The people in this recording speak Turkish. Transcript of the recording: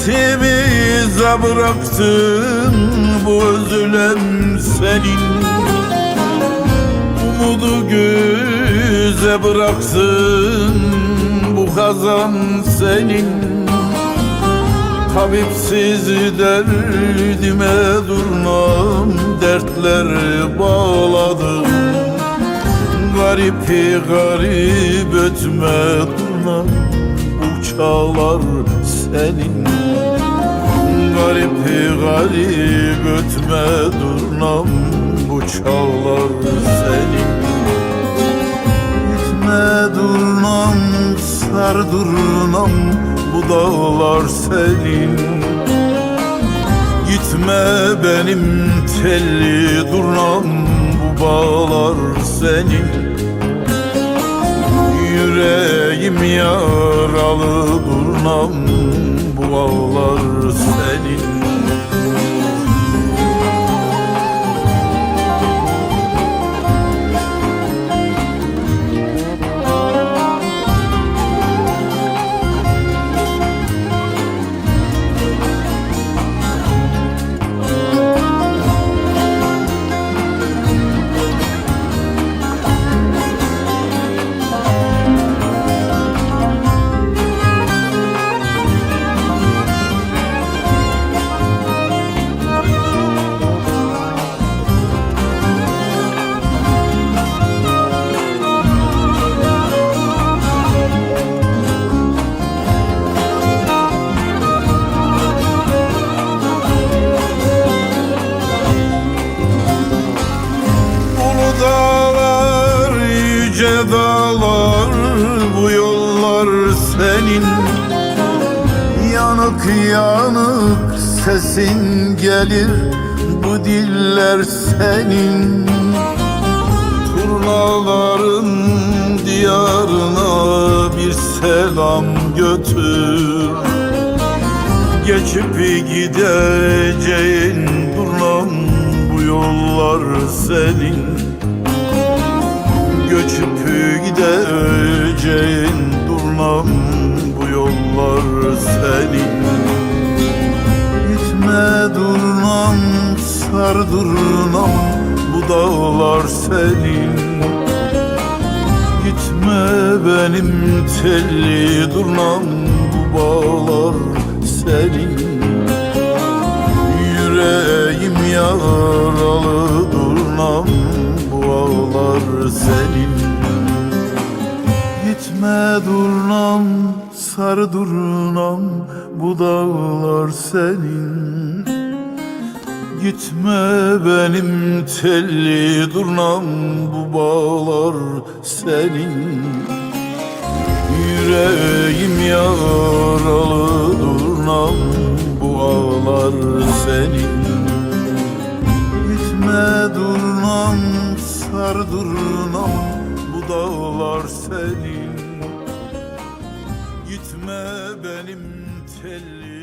Hasretimize bıraktın bu özlem senin. Umudu göze bıraktın bu kazan senin. Tabipsiz derdime durnam dertler Garipi garip ötme durnam bu çağlar senin. Garipi garip ötme durnam bu çağlar senin. Gitme durnam sar durnam. Bu dağlar senin. Gitme benim telli durnam. Bu bağlar senin Yüreğim yaralı durnam yüce dağlar Bu yollar senin. Yanık yanık sesin gelir Bu diller senin. Turnaların diyarına bir selam götür. Geçip gideceğin durnam bu yollar senin Göçüp gideceğin durnam bu yollar senin. Gitme durnam sar durnam bu dağlar senin. Gitme benim telli durnam bu bağlar senin. Yüreğim yaralı ağlar senin. Gitme durnam sar durnam bu dağlar senin. Gitme benim telli durnam bu bağlar senin. Yüreğim yaralı sar durnam bu dağlar senin. Gitme benim durnam